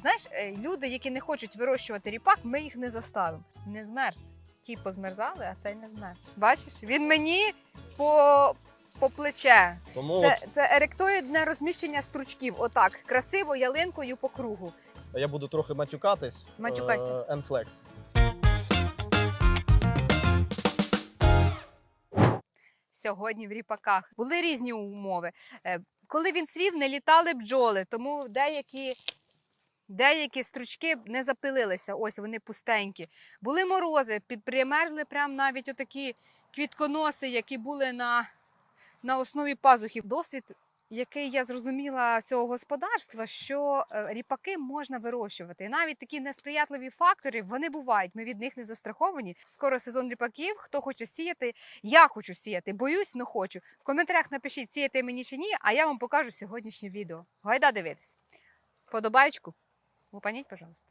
Знаєш, е, люди, які не хочуть вирощувати ріпак, ми їх не заставимо. Не змерз. Ті позмерзали, а цей не змерз. Бачиш, він мені по, по плече. Тому Це, це еректоїдне розміщення стручків. Отак, красиво ялинкою по кругу. я буду трохи матюкатись. Матюкайся. Е, Enflex. Сьогодні в ріпаках були різні умови. Е, Коли він цвів, не літали бджоли, тому деякі, деякі стручки не запилилися. Ось вони пустенькі. Були морози, пі- примерзли прям навіть отакі квітконоси, які були на, на основі пазухів. Досвід, який я зрозуміла цього господарства, що е, ріпаки можна вирощувати. І навіть такі несприятливі фактори вони бувають. Ми від них не застраховані. Скоро сезон ріпаків. Хто хоче сіяти, я хочу сіяти, боюсь, но хочу. В коментарях напишіть, сіяти мені чи ні, а я вам покажу сьогоднішнє відео. Гайда дивитись. Подобаєчку? Гупаніть, пожалуйста.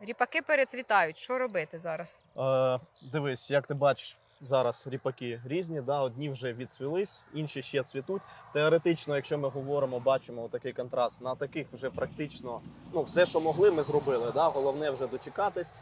Ріпаки перецвітають. Що робити зараз? Е, дивись, як ти бачиш, зараз ріпаки різні, да, одні вже відцвілись, інші ще цвітуть. Теоретично, якщо ми говоримо, бачимо такий контраст, на таких вже практично ну, все, що могли, ми зробили. Да? Головне вже дочекатись.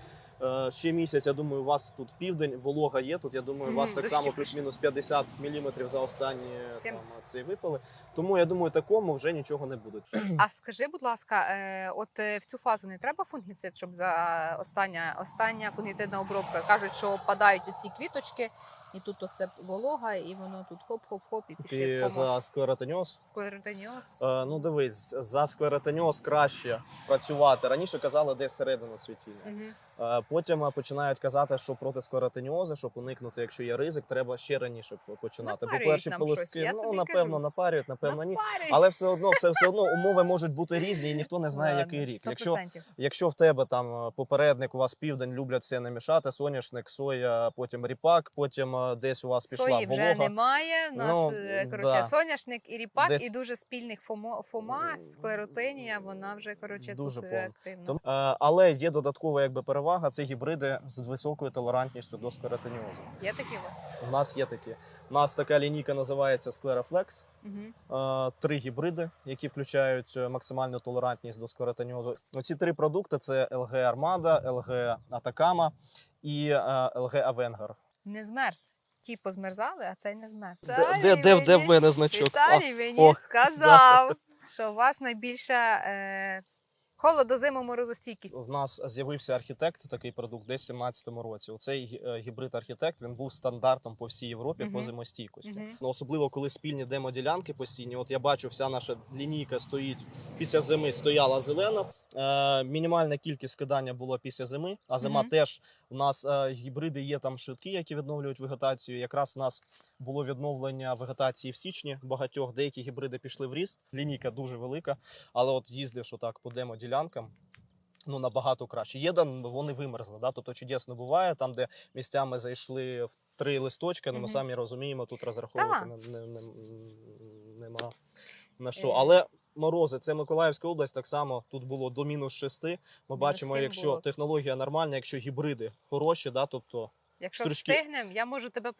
Е, ще місяць, я думаю, у вас тут південь, волога є. Тут я думаю, у вас Мгм, так само плюс-мінус 50 мм за останні там, 70. цей випали. Тому я думаю, такому вже нічого не буде. А скажи, будь ласка, е, от е, в цю фазу не треба фунгіцид, щоб за остання, остання фунгіцидна обробка. Кажуть, що падають оці квіточки, і тут оце волога, і воно тут хоп-хоп-хоп, і пішли Ти за склеротоніоз. Склеротоніоз. Е, ну дивись, за склеротоніоз краще працювати. Раніше казали десь середину цвітіння. Мгм. Е, Потім е, починають казати, що проти склеротоніозу, щоб уникнути, якщо є ризик, треба ще раніше починати. Бо перші полоски, ну напевно, кажу. напарюють, напевно, ні. Напарюсь. Але все одно, все, все одно умови можуть бути різні, і ніхто не знає, який рік. 100%. Якщо Якщо в тебе там е, попередник, у вас південь люблять все намішати, соняшник, соя, потім ріпак, потім десь у вас пішла Сої вже немає. У нас Ну, коротше, да. соняшник і ріпак, Десь- і дуже спільних фомо, фома, склеротинія, вона вже коротше Дуже тут активна. Тому, але є додаткова якби перевага. Це гібриди з високою толерантністю до склеротиніозу. Є такі у вас? У нас є такі. У нас така лінійка називається Scleraflex. Угу. Три гібриди, які включають е, максимальну толерантність до склеротиніозу. Оці три продукти: це LG Armada, LG Atacama і е, LG Avenger. Не змерз. Ті позмерзали, а цей не змерз. Де, де, де в мене значок? Віталій мені о, сказав, що у вас найбільша е, холодозиму морозостійкість. В нас з'явився архітект, такий продукт, десь в 17-му році. Оцей е, гібрид архітект він був стандартом по всій Європі по зимостійкості. Мгм. Ну, особливо коли спільні демоділянки постійні. От я бачу, вся наша лінійка стоїть після зими, стояла зелена. Е, мінімальна кількість кидання була після зими. А зима Мгм. теж у нас е, гібриди є там швидкі, які відновлюють вегетацію. Якраз у нас було відновлення вегетації в січні. Багатьох деякі гібриди пішли в ріст. Лінійка дуже велика, але от їздиш отак по демоділянкам. Ну, набагато краще. Є там вони вимерзли, да? тобто чудесно буває, там, де місцями зайшли в три листочки, ну ми самі розуміємо, тут розраховувати не, не, не, нема на що. Е. Але морози, це Миколаївська область, так само тут було до мінус 6. Ми бачимо, якщо було. технологія нормальна, якщо гібриди хороші, да, тобто Якщо Стручки. встигнемо, я можу тебе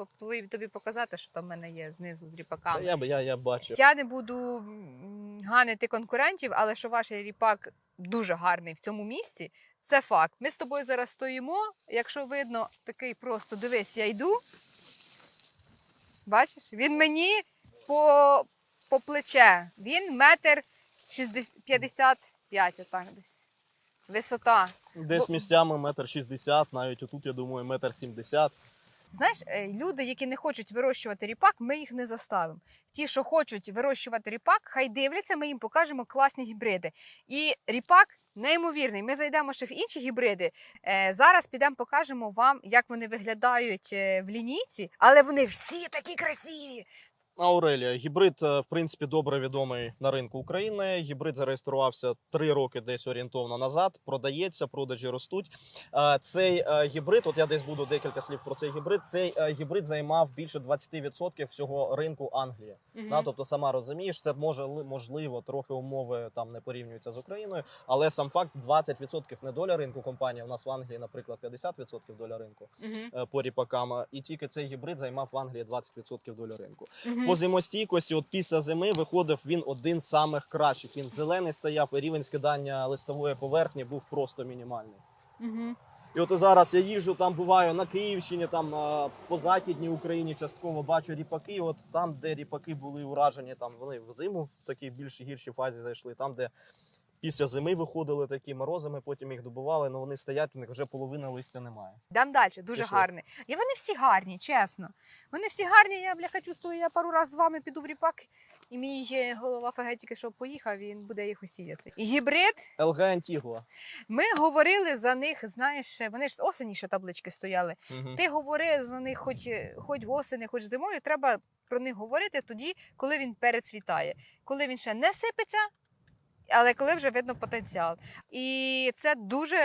тобі показати, що там в мене є знизу з та ріпаками. я, я, я бачу. Я не буду ганити конкурентів, але що ваш ріпак дуже гарний в цьому місці, це факт. Ми з тобою зараз стоїмо. Якщо видно, такий просто дивись, я йду. Бачиш, він мені по, по плече. Він метр 60 55, отак десь. Висота. Десь місцями метр шістдесят, навіть отут, я думаю, метр сімдесят. Знаєш, е, люди, які не хочуть вирощувати ріпак, ми їх не заставимо. Ті, що хочуть вирощувати ріпак, хай дивляться, ми їм покажемо класні гібриди. І ріпак неймовірний. Ми зайдемо ще в інші гібриди. Е, Зараз підемо покажемо вам, як вони виглядають е, в лінійці, але вони всі такі красиві. Аурелія, гібрид, е, в принципі, добре відомий на ринку України. Гібрид зареєструвався три роки десь орієнтовно назад. Продається, продажі ростуть. Е, Цей е, гібрид, от я десь буду декілька слів про цей гібрид. Цей гібрид займав більше 20% всього ринку Англії. Да, тобто, сама розумієш, це може можливо трохи умови там не порівнюються з Україною, але сам факт 20% не доля ринку компанії. У нас в Англії, наприклад, 50% доля ринку е, по ріпакам. І тільки цей гібрид займав в Англії 20% доля ринку. По зимостійкості, от після зими виходив він один з самих кращих. Він зелений стояв, і рівень скидання листової поверхні був просто мінімальний. Угу. І от зараз я їжджу, там буваю на Київщині, там по західній Україні частково бачу ріпаки. От там, де ріпаки були уражені, там вони в зиму в такій більш гіршій фазі зайшли. Там, де після зими виходили такі морози, ми потім їх добували, але вони стоять, у них вже половини листя немає. Дам далі, дуже Пішли. гарний. І вони всі гарні, чесно. Вони всі гарні. Я бляха чувствую, я пару разів з вами піду в ріпак, і мій е, голова ФГ тільки що поїхав, він буде їх усіяти. І гібрид. ЛГ Антігуа. Ми говорили за них, знаєш, вони ж з осені ще таблички стояли. Мгм. Ти говори за них, хоч, хоч восени, хоч зимою. Треба про них говорити тоді, коли він перецвітає, коли він ще не сипеться, але коли вже видно потенціал. І це дуже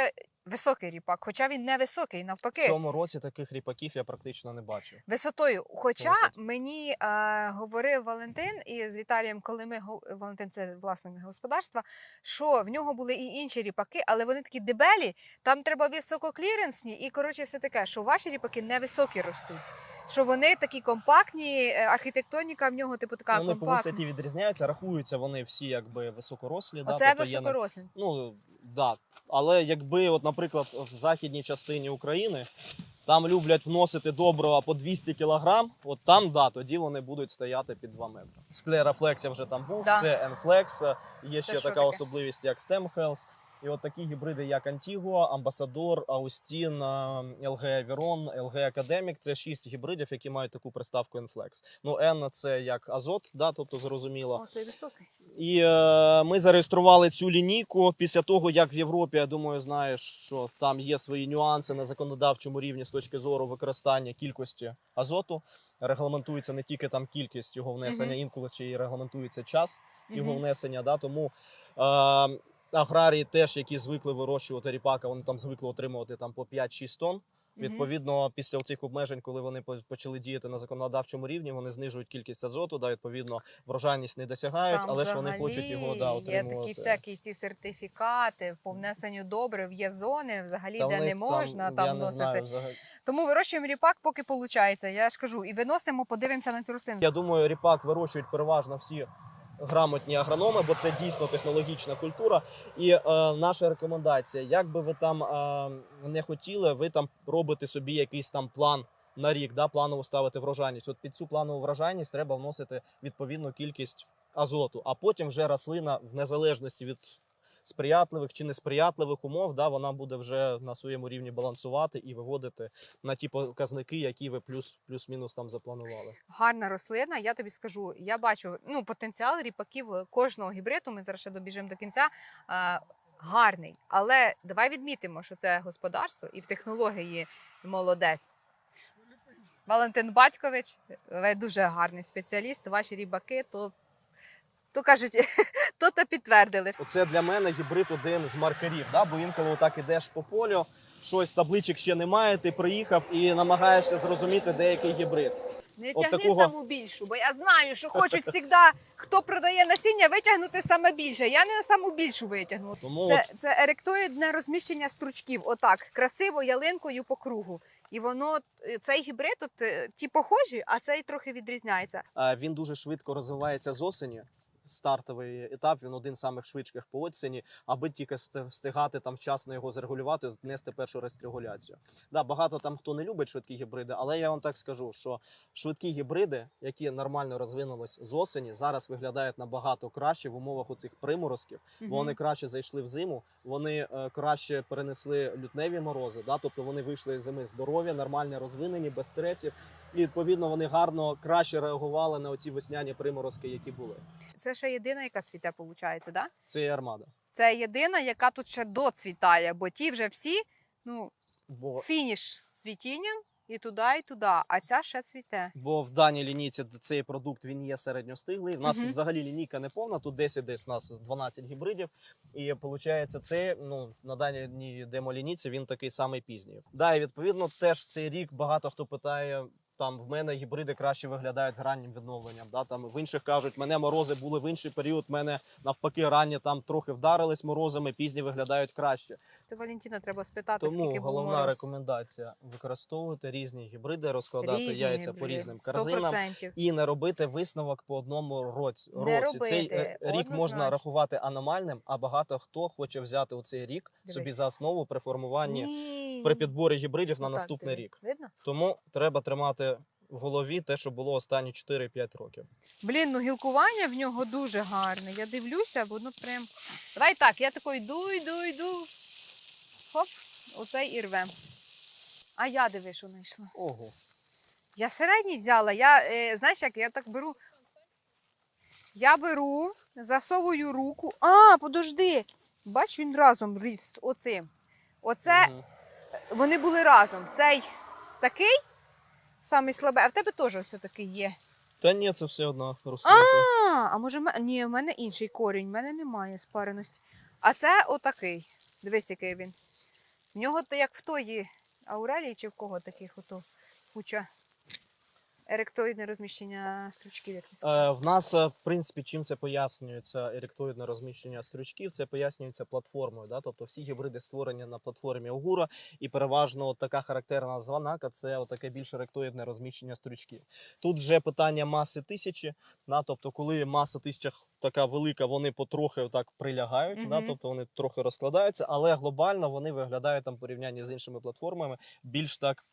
високий ріпак, хоча він не високий, В цьому році таких ріпаків я практично не бачив. Висотою, хоча Висоті. мені е, говорив Валентин і з Віталієм, коли ми Валентин це власник господарства, що в нього були і інші ріпаки, але вони такі дебелі, там треба висококліренсні, і коротше все таке, що ваші ріпаки не високі ростуть. Що вони такі компактні, е, архітектоніка в нього, типу, така вони по висоті відрізняються, рахуються вони всі якби високорослі. Да, Оце тобто є високорослі. Ну да. Але якби, от, наприклад, в західній частині України там люблять вносити добрива по 200 кілограм, от там да, тоді вони будуть стояти під 2 метри. Склерафлексія вже там був, Да. це Enflex, є ще така таке? особливість, як Stem Health. І от такі гібриди, як Antigua, Ambassador, Austin, LG Aviron, LG Academic – це шість гібридів, які мають таку приставку Enflex. Ну, N – це як азот, да, тобто зрозуміло. О, цей високий. І е, ми зареєстрували цю лінійку після того, як в Європі, я думаю, знаєш, що там є свої нюанси на законодавчому рівні з точки зору використання кількості азоту. Регламентується не тільки там кількість його внесення, Мгм. інколи ще й регламентується час його Мгм. внесення. Да? Тому е, аграрії теж, які звикли вирощувати ріпака, вони там звикли отримувати там по 5-6 тонн. Відповідно, після цих обмежень, коли вони почали діяти на законодавчому рівні, вони знижують кількість азоту. Да, відповідно, врожайність не досягають, Там але ж вони хочуть його да, Є такі всякі ці сертифікати по внесенню добрив, є зони взагалі, Та де не можна там, я не вносити. знаю, взагалі. Тому вирощуємо ріпак, поки виходить. Я ж кажу, і виносимо, подивимося на цю рослину. Я думаю, ріпак вирощують переважно всі грамотні агрономи, бо це дійсно технологічна культура. І е, наша рекомендація: як би ви там е, не хотіли, ви там робите собі якийсь там план. На рік да, планово ставити врожайність. От під цю планову врожайність треба вносити відповідну кількість азоту, а потім вже рослина, в незалежності від сприятливих чи несприятливих умов, да, вона буде вже на своєму рівні балансувати і виводити на ті показники, які ви плюс, плюс-мінус там запланували. Гарна рослина. Я тобі скажу, я бачу ну, потенціал ріпаків кожного гібриду. Ми зараз ще добіжимо до кінця. Гарний. Але давай відмітимо, що це господарство і в технології молодець. Валентин Батькович, ви дуже гарний спеціаліст. Ваші рібаки, то, то кажуть, то то підтвердили. Оце для мене гібрид один з маркерів. Да? Бо інколи отак ідеш по полю, щось табличок ще немає, ти приїхав і намагаєшся зрозуміти деякий гібрид. Не От тягни такого- саму більшу, бо я знаю, що хочуть завжди, хто продає насіння, витягнути саме більше. Я не на саму більшу витягну. Тому Це, от, це еректоїдне розміщення стручків, отак, красиво ялинкою по кругу. І воно е, цей гібрид, от, е, ті похожі, а цей трохи відрізняється. е, він дуже швидко розвивається з осені. Стартовий етап він один з самих швидких по осені, аби тільки встиг- встигати там вчасно його зрегулювати, нести першу рестрегуляцію. Да, багато там хто не любить швидкі гібриди, але я вам так скажу, що швидкі гібриди, які нормально розвинулись з осені, зараз виглядають набагато краще в умовах оцих приморозків. бо вони краще зайшли в зиму, вони е, краще перенесли лютневі морози. Да? Тобто вони вийшли з зими здорові, нормально розвинені, без стресів. І відповідно вони гарно краще реагували на оці весняні приморозки, які були. Це ще єдина, яка цвіте, виходить, да? Це і армада. Це єдина, яка тут ще доцвітає, бо ті вже всі, ну, Бо фініш з цвітінням, і туди, і туди, а ця ще цвіте. Бо в даній лінійці цей продукт він є середньостиглий. У нас тут взагалі лінійка не повна, тут 10 десь у нас 12 гібридів. І виходить, це ну на даній демолінійці він такий самий пізній. Да, і відповідно теж цей рік багато хто питає. Там в мене гібриди краще виглядають з раннім відновленням. Да? Там в інших кажуть, мене морози були в інший період. Мене навпаки ранні там трохи вдарились морозами, пізні виглядають краще. То Валентина треба спитати, Тому скільки було головна мороз. рекомендація використовувати різні гібриди, розкладати Різні яйця по гібриди, різним корзинам 100%. і не робити висновок по одному році. Не році. Цей робити, е, рік можна однозначно. рахувати аномальним, а багато хто хоче взяти у цей рік Дивись. собі за основу при формуванні Ні. при підборі гібридів на Отак наступний диви. рік. Тому треба тримати в голові те, що було останні 4-5 років. Блін, ну гілкування в нього дуже гарне. Я дивлюся, воно прям. Давай так, я тако йду, йду, йду. Хоп, оцей і рвем. А я диви, що знайшла. Ого. Я середній взяла. Я, е, знаєш, як я так беру. Я беру, засовую руку. А, подожди. Бач, він разом ріс з оцим. Оце Мгм. вони були разом. Цей такий самий слабий, а в тебе теж ось такий є. Та ні, це все одна рослинка. А, а може, ме- ні, в мене інший корінь, в мене немає спареності. А це отакий. Дивись, який він. В нього то як в тої Аурелії чи в кого таких ото куча еректоїдне розміщення стручків, як ти сказав. Е, в нас, е, в принципі, чим це пояснюється еректоїдне розміщення стрючків, це пояснюється платформою. Да? Тобто всі гібриди створені на платформі Огура, і переважно от така характерна званака це от таке більш еректоїдне розміщення стрючків. Тут вже питання маси тисячі. Да? Тобто, коли маса тисяча така велика, вони потрохи так прилягають, да? Мгм. тобто вони трохи розкладаються, але глобально вони виглядають там в порівнянні з іншими платформами більш так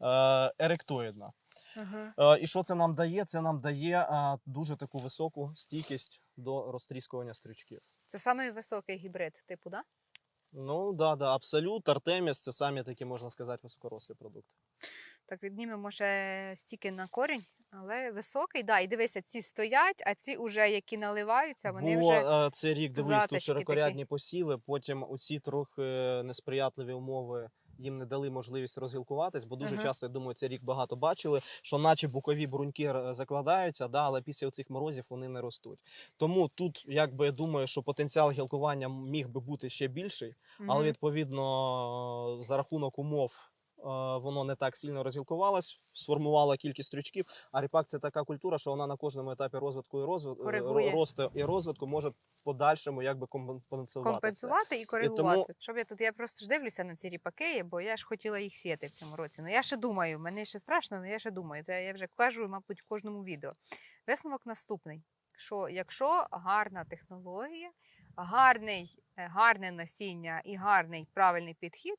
е, еректоїдно. Ага. Е, І що це нам дає? Це нам дає е, дуже таку високу стійкість до розтріскування стрючків. Це самий високий гібрид, типу, да? Ну да, да, абсолют, Артеміс це самі такі, можна сказати, високорослі продукти. Так віднімемо ще стільки на корінь, але високий, да. І дивися, ці стоять, а ці вже які наливаються, вони Було вже е, цей рік, дивись, тут широкорядні посіви, потім у ці трохи несприятливі умови. Їм не дали можливість розгілкуватись, бо дуже Ага. часто, я думаю, цей рік багато бачили, що наче букові бруньки закладаються, да, але після цих морозів вони не ростуть. Тому тут, якби я думаю, що потенціал гілкування міг би бути ще більший, але Мгм. відповідно за рахунок умов е, воно не так сильно розгілкувалось, сформувало кількість стрючків. А ріпак це така культура, що вона на кожному етапі розвитку і розвитку росту і розвитку може в подальшому якби компенсувати. це. компенсувати і коригувати. тому- Щоб я тут я просто ж дивлюся на ці ріпаки, бо я ж хотіла їх сіяти в цьому році. Ну я ще думаю, мені ще страшно, але я ще думаю. Це я вже кажу, мабуть, в кожному відео. Висновок наступний: що якщо гарна технологія, гарний, е, гарне насіння і гарний правильний підхід,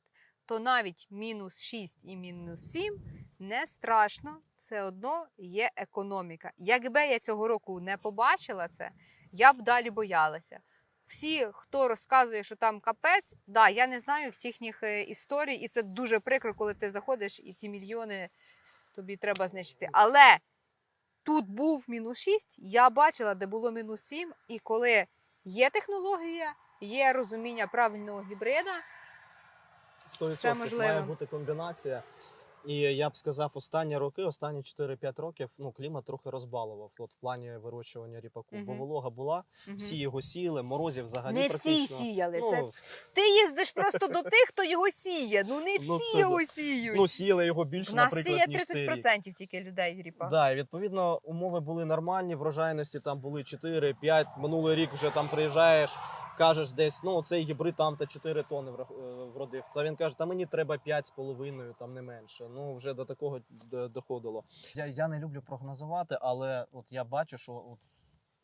то навіть мінус 6 і мінус 7 не страшно, все одно є економіка. Якби я цього року не побачила це, я б далі боялася. Всі, хто розказує, що там капець, да, я не знаю всіх їхніх е, історій, і це дуже прикро, коли ти заходиш і ці мільйони тобі треба знищити. Але тут був мінус 6, я бачила, де було мінус 7, і коли є технологія, є розуміння правильного гібрида, 100% Все можливо. має бути комбінація. І я б сказав, останні роки, останні 4-5 років, ну клімат трохи розбалував от, в плані вирощування ріпаку. Бо волога була, Мгм. всі його сіяли, морозів взагалі не всі практично. сіяли. Ну, Це ти їздиш просто до тих, хто його сіє. Ну не всі Ну, це його сіють. ну, сіяли його більше, У нас наприклад, сіє ніж цей рік. 30% тільки людей ріпа. Да, і відповідно умови були нормальні, врожайності там були 4-5. Минулий рік вже там приїжджаєш, кажеш десь, ну цей гібрид там та 4 тони е, вродив. Та він каже, та мені треба 5,5, там не менше. Ну вже до такого доходило. Я, я не люблю прогнозувати, але от я бачу, що от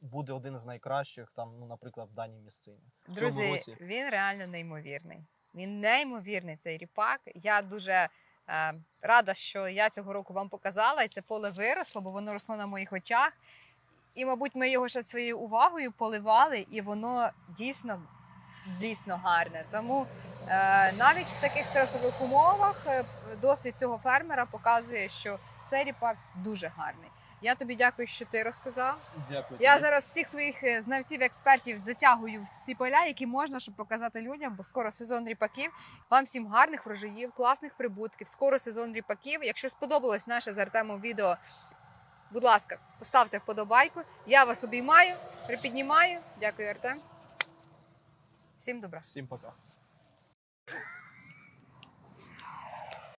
буде один з найкращих, там, ну, наприклад, в даній місцині. Друзі, році. він реально неймовірний. Він неймовірний цей ріпак. Я дуже е, рада, що я цього року вам показала, і це поле виросло, бо воно росло на моїх очах. І, мабуть, ми його ще своєю увагою поливали, і воно дійсно, дійсно гарне. Тому е, навіть в таких стресових умовах е, досвід цього фермера показує, що цей ріпак дуже гарний. Я тобі дякую, що ти розказав. Дякую. Я тобі. зараз всіх своїх е, знавців, експертів затягую в ці поля, які можна, щоб показати людям, бо скоро сезон ріпаків. Вам всім гарних врожаїв, класних прибутків. Скоро сезон ріпаків. Якщо сподобалось наше з Артемом відео, будь ласка, поставте вподобайку. Я вас обіймаю, припіднімаю. Дякую, Артем. Всім добра. Всім пока.